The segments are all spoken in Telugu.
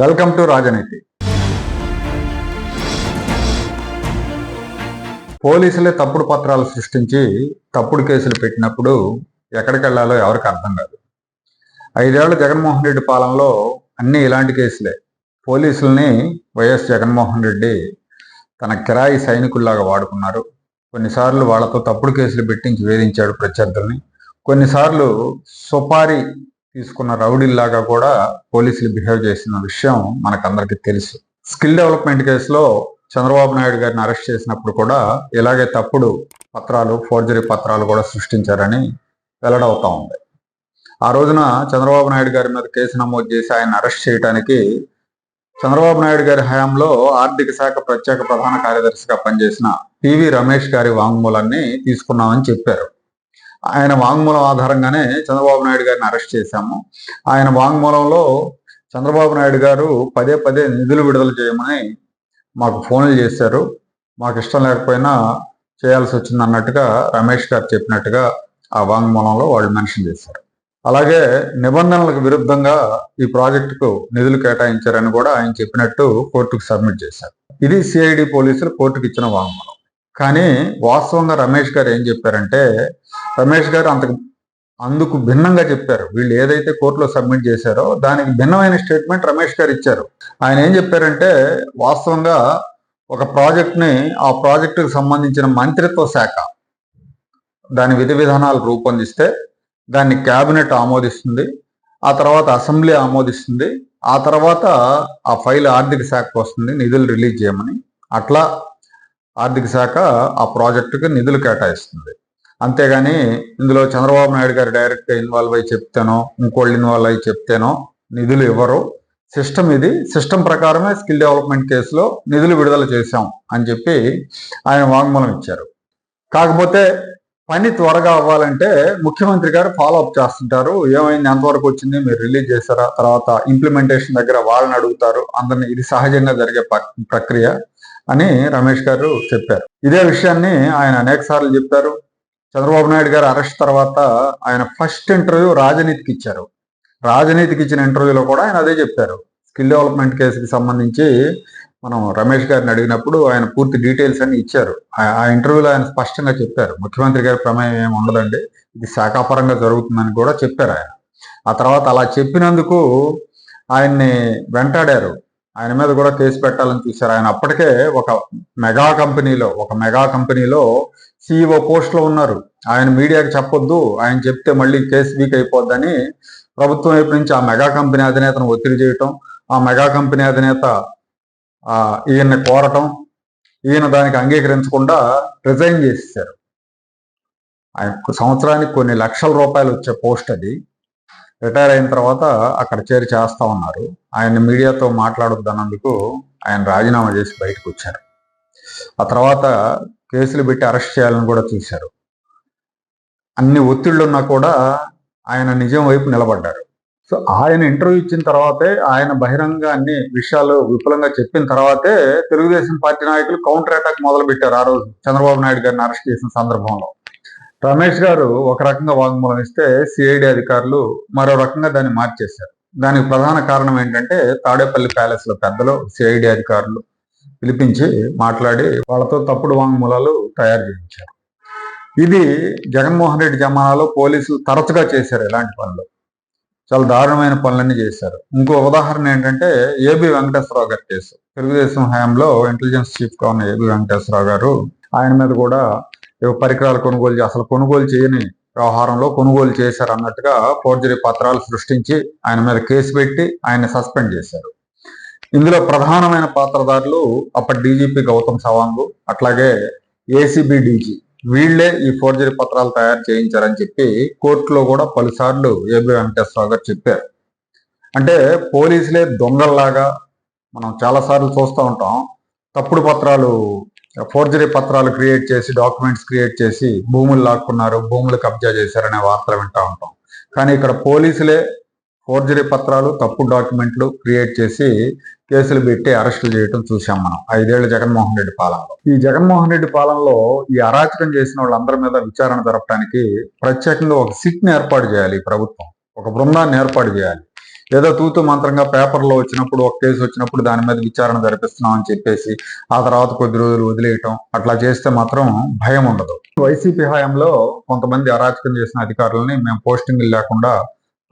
వెల్కమ్ టు రాజనీతి. పోలీసులే తప్పుడు పత్రాలు సృష్టించి తప్పుడు కేసులు పెట్టినప్పుడు ఎక్కడికి వెళ్ళాలో ఎవరికి అర్థం కాదు. ఐదేళ్ళ జగన్మోహన్ రెడ్డి పాలనలో అన్ని ఇలాంటి కేసులే. పోలీసుల్ని వైఎస్ జగన్మోహన్ రెడ్డి తన కిరాయి సైనికుల్లాగా వాడుకున్నారు. కొన్నిసార్లు వాళ్ళతో తప్పుడు కేసులు పెట్టించి వేధించాడు ప్రత్యర్థుల్ని. కొన్నిసార్లు సుపారీ తీసుకున్న రౌడీల్లాగా కూడా పోలీసులు బిహేవ్ చేసిన విషయం మనకందరికీ తెలుసు. స్కిల్ డెవలప్మెంట్ కేసులో చంద్రబాబు నాయుడు గారిని అరెస్ట్ చేసినప్పుడు కూడా ఇలాగే తప్పుడు పత్రాలు ఫోర్జరీ పత్రాలు కూడా సృష్టించారని వెల్లడవుతా ఉంది. ఆ రోజున చంద్రబాబు నాయుడు గారి మీద కేసు నమోదు చేసి ఆయన అరెస్ట్ చేయడానికి చంద్రబాబు నాయుడు గారి హయాంలో ఆర్థిక శాఖ ప్రత్యేక ప్రధాన కార్యదర్శిగా పనిచేసిన పివి రమేష్ గారి వాంగ్మూలాన్ని తీసుకున్నామని చెప్పారు. ఆయన వాంగ్మూలం ఆధారంగానే చంద్రబాబు నాయుడు గారిని అరెస్ట్ చేశాము. ఆయన వాంగ్మూలంలో చంద్రబాబు నాయుడు గారు పదే పదే నిధులు విడుదల చేయమని మాకు ఫోన్లు చేశారు. మాకు ఇష్టం లేకపోయినా చేయాల్సి వచ్చింది అన్నట్టుగా రమేష్ గారు చెప్పినట్టుగా ఆ వాంగ్మూలంలో వాళ్ళు మెన్షన్ చేశారు. అలాగే నిబంధనలకు విరుద్ధంగా ఈ ప్రాజెక్టుకు నిధులు కేటాయించారని కూడా ఆయన చెప్పినట్టు కోర్టుకు సబ్మిట్ చేశారు. ఇది సిఐడి పోలీసులు కోర్టుకు ఇచ్చిన వాంగ్మూలం. కానీ వాస్తవంగా రమేష్ గారు ఏం చెప్పారంటే రమేష్ గారు అంతకు అందుకు భిన్నంగా చెప్పారు. వీళ్ళు ఏదైతే కోర్టులో సబ్మిట్ చేశారో దానికి భిన్నమైన స్టేట్మెంట్ రమేష్ గారు ఇచ్చారు. ఆయన ఏం చెప్పారంటే వాస్తవంగా ఒక ప్రాజెక్ట్ని ఆ ప్రాజెక్టుకు సంబంధించిన మంత్రిత్వ శాఖ దాని విధి విధానాలు రూపొందిస్తే దాన్ని క్యాబినెట్ ఆమోదిస్తుంది ఆ తర్వాత అసెంబ్లీ ఆమోదిస్తుంది ఆ తర్వాత ఆ ఫైల్ ఆర్థిక శాఖకు వస్తుంది నిధులు రిలీజ్ చేయమని. అట్లా ఆర్థిక శాఖ ఆ ప్రాజెక్టుకి నిధులు కేటాయిస్తుంది. అంతేగాని ఇందులో చంద్రబాబు నాయుడు గారు డైరెక్ట్గా ఇన్వాల్వ్ అయ్యి చెప్తేనో ఇంకోళ్ళు ఇన్వాల్వ్ అయ్యి చెప్తేనో నిధులు ఇవ్వరు. సిస్టమ్ ఇది. సిస్టమ్ ప్రకారమే స్కిల్ డెవలప్మెంట్ కేసులో నిధులు విడుదల చేశాం అని చెప్పి ఆయన వాంగ్మూలం ఇచ్చారు. కాకపోతే పని త్వరగా అవ్వాలంటే ముఖ్యమంత్రి గారు ఫాలో అప్ చేస్తుంటారు. ఏమైంది? ఎంతవరకు వచ్చింది? మీరు రిలీజ్ చేశారా? తర్వాత ఇంప్లిమెంటేషన్ దగ్గర వాళ్ళని అడుగుతారు. అందరిని ఇది సహజంగా జరిగే ప్రక్రియ. అని రమేష్ గారు చెప్పారు. ఇదే విషయాన్ని ఆయన అనేక సార్లు చెప్పారు. చంద్రబాబు నాయుడు గారు అరెస్ట్ తర్వాత ఆయన ఫస్ట్ ఇంటర్వ్యూ రాజనీతికి ఇచ్చారు. రాజనీతికి ఇచ్చిన ఇంటర్వ్యూలో కూడా ఆయన అదే చెప్పారు. స్కిల్ డెవలప్మెంట్ కేసుకి సంబంధించి మనం రమేష్ గారిని అడిగినప్పుడు ఆయన పూర్తి డీటెయిల్స్ అన్ని ఇచ్చారు. ఆ- ఆ ఇంటర్వ్యూలో ఆయన స్పష్టంగా చెప్పారు. ముఖ్యమంత్రి గారి ప్రమేయం ఏమి ఉండదండి. ఇది శాఖాపరంగా జరుగుతుందని కూడా చెప్పారు ఆయన. ఆ తర్వాత అలా చెప్పినందుకు ఆయన్ని వెంటాడారు. ఆయన మీద కూడా కేసు పెట్టాలని చూశారు. ఆయన అప్పటికే ఒక మెగా కంపెనీలో ఒక మెగా కంపెనీలో సిఇఓ పోస్ట్లో ఉన్నారు. ఆయన మీడియాకి చెప్పొద్దు ఆయన చెప్తే మళ్ళీ కేసు వీక్ అయిపోద్దని ప్రభుత్వం వైపు నుంచి ఆ మెగా కంపెనీ అధినేతను ఒత్తిడి చేయటం ఆ మెగా కంపెనీ అధినేత ఈయన్ని కోరటం ఈయన దానికి అంగీకరించకుండా రిజైన్ చేసేసారు ఆయన సంవత్సరానికి కొన్ని లక్షల రూపాయలు వచ్చే పోస్ట్ అది. రిటైర్ అయిన తర్వాత అక్కడ చేరి చేస్తా ఉన్నారు. ఆయన మీడియాతో మాట్లాడొద్దన్నందుకు ఆయన రాజీనామా చేసి బయటకు వచ్చారు. ఆ తర్వాత కేసులు పెట్టి అరెస్ట్ చేయాలని కూడా చూశారు. అన్ని ఒత్తిళ్ళున్నా కూడా ఆయన నిజం వైపు నిలబడ్డారు. సో ఆయన ఇంటర్వ్యూ ఇచ్చిన తర్వాతే ఆయన బహిరంగ అన్ని విషయాలు విపులంగా చెప్పిన తర్వాతే తెలుగుదేశం పార్టీ నాయకులు కౌంటర్ అటాక్ మొదలు పెట్టారు ఆ రోజు చంద్రబాబు నాయుడు గారిని అరెస్ట్ చేసిన సందర్భంలో. రమేష్ గారు ఒక రకంగా వాంగ్మూలం ఇస్తే సిఐడి అధికారులు మరో రకంగా దాన్ని మార్చేశారు. దానికి ప్రధాన కారణం ఏంటంటే తాడేపల్లి ప్యాలెస్లో పెద్దలు సిఐడి అధికారులు పిలిపించి మాట్లాడి వాళ్ళతో తప్పుడు వాంగ్మూలాలు తయారు చేయించారు. ఇది జగన్మోహన్ రెడ్డి జమానాలో పోలీసులు తరచుగా చేశారు ఇలాంటి పనులు. చాలా దారుణమైన పనులన్నీ చేశారు. ఇంకో ఉదాహరణ ఏంటంటే ఏబి వెంకటేశ్వరరావు గారి కేసు. తెలుగుదేశం హయాంలో ఇంటెలిజెన్స్ చీఫ్గా ఉన్న ఏబి వెంకటేశ్వరరావు గారు ఆయన మీద కూడా పరికరాలు కొనుగోలు అసలు కొనుగోలు చేయని వ్యవహారంలో కొనుగోలు చేశారు అన్నట్టుగా ఫోర్జరీ పత్రాలు సృష్టించి ఆయన మీద కేసు పెట్టి ఆయన సస్పెండ్ చేశారు. ఇందులో ప్రధానమైన పాత్రదారులు అప్పటి డీజీపీ గౌతమ్ సవాంగ్ అట్లాగే ఏసీబీ డీజీ. వీళ్ళే ఈ ఫోర్జరీ పత్రాలు తయారు చేయించారని చెప్పి కోర్టులో కూడా పలుసార్లు ఏబి వెంకటేశ్వరరావు గారు చెప్పారు. అంటే పోలీసులే దొంగల్లాగా మనం చాలా సార్లు చూస్తూ ఉంటాం. తప్పుడు పత్రాలు ఫోర్జరీ పత్రాలు క్రియేట్ చేసి డాక్యుమెంట్స్ క్రియేట్ చేసి భూములు లాక్కున్నారు భూములు కబ్జా చేశారనే వార్తలు వింటూ ఉంటాం. కానీ ఇక్కడ పోలీసులే ఫోర్జరీ పత్రాలు తప్పు డాక్యుమెంట్లు క్రియేట్ చేసి కేసులు పెట్టి అరెస్టులు చేయటం చూసాం మనం. ఐదేళ్ళ జగన్మోహన్ రెడ్డి పాలనలో. ఈ జగన్మోహన్ రెడ్డి పాలనలో ఈ అరాచకం చేసిన వాళ్ళందరి మీద విచారణ జరపడానికి ప్రత్యేకంగా ఒక సిట్ని ఏర్పాటు చేయాలి ప్రభుత్వం. ఒక బృందాన్ని ఏర్పాటు చేయాలి. ఏదో తూతు మంత్రంగా పేపర్లో వచ్చినప్పుడు ఒక కేసు వచ్చినప్పుడు దాని మీద విచారణ జరిపిస్తున్నాం అని చెప్పేసి ఆ తర్వాత కొద్ది రోజులు వదిలేయటం అట్లా చేస్తే మాత్రం భయం ఉండదు. వైసీపీ హయాంలో కొంతమంది అరాచకం చేసిన అధికారులని మేము పోస్టింగ్లు లేకుండా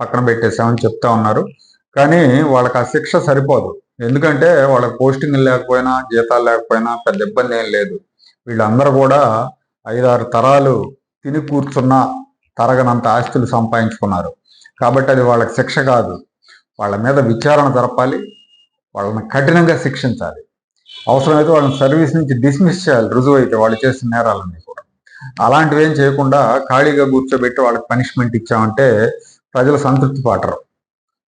పక్కన పెట్టేసామని చెప్తా ఉన్నారు. కానీ వాళ్ళకి ఆ శిక్ష సరిపోదు. ఎందుకంటే వాళ్ళకి పోస్టింగ్ లేకపోయినా జీతాలు లేకపోయినా పెద్ద ఇబ్బంది ఏం లేదు. వీళ్ళందరూ కూడా ఐదారు తరాలు తిని కూర్చున్న తరగనంత ఆస్తులు సంపాదించుకున్నారు. కాబట్టి అది వాళ్ళకి శిక్ష కాదు. వాళ్ళ మీద విచారణ జరపాలి వాళ్ళని కఠినంగా శిక్షించాలి. అవసరమైతే వాళ్ళని సర్వీస్ నుంచి డిస్మిస్ చేయాలి రుజువు అయితే వాళ్ళు చేసిన నేరాలన్నీ కూడా. అలాంటివి ఏం చేయకుండా ఖాళీగా కూర్చోబెట్టి వాళ్ళకి పనిష్మెంట్ ఇచ్చామంటే ప్రజలు సంతృప్తి పాటరు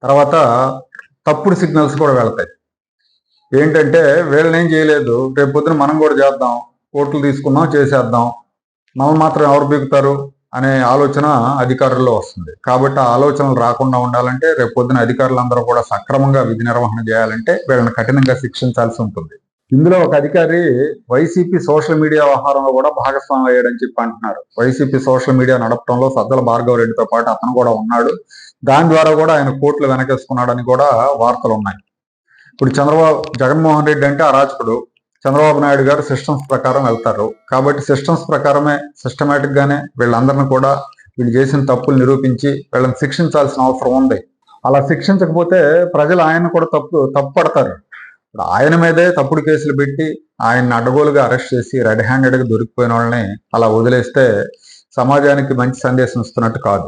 తర్వాత తప్పుడు సిగ్నల్స్ కూడా వెళ్తాయి. ఏంటంటే వీళ్ళని ఏం చేయలేదు రేపు పొద్దున మనం కూడా చేద్దాం కోట్లు తీసుకుందాం చేసేద్దాం. మనం మాత్రం ఎవరు బీగుతారు అనే ఆలోచన అధికారుల్లో వస్తుంది. కాబట్టి ఆ ఆలోచనలు రాకుండా ఉండాలంటే రేపు పొద్దున అధికారులందరూ కూడా సక్రమంగా విధి నిర్వహణ చేయాలంటే వీళ్ళని కఠినంగా శిక్షించాల్సి ఉంటుంది. ఇందులో ఒక అధికారి వైసీపీ సోషల్ మీడియా వ్యవహారంలో కూడా భాగస్వామి అయ్యాడని చెప్పి అంటున్నారు. వైసీపీ సోషల్ మీడియా నడపడంలో సద్దల భార్గవ రెడ్డితో పాటు అతను కూడా ఉన్నాడు. దాని ద్వారా కూడా ఆయన కోట్లు వెనకేసుకున్నాడని కూడా వార్తలు ఉన్నాయి. ఇప్పుడు చంద్రబాబు జగన్మోహన్ రెడ్డి అంటే అరాచకుడు. చంద్రబాబు నాయుడు గారు సిస్టమ్స్ ప్రకారం వెళ్తారు. కాబట్టి సిస్టమ్స్ ప్రకారమే సిస్టమేటిక్ గానే వీళ్ళందరిని కూడా వీళ్ళు చేసిన తప్పులు నిరూపించి వీళ్ళని శిక్షించాల్సిన అవసరం ఉంది. అలా శిక్షించకపోతే ప్రజలు ఆయన కూడా తప్పు తప్పు పడతారు. ఆయన మీదే తప్పుడు కేసులు పెట్టి ఆయన్ని అడ్డగోలుగా అరెస్ట్ చేసి రెడ్ హ్యాండెడ్గా దొరికిపోయిన వాళ్ళని అలా వదిలేస్తే సమాజానికి మంచి సందేశం ఇస్తున్నట్టు కాదు.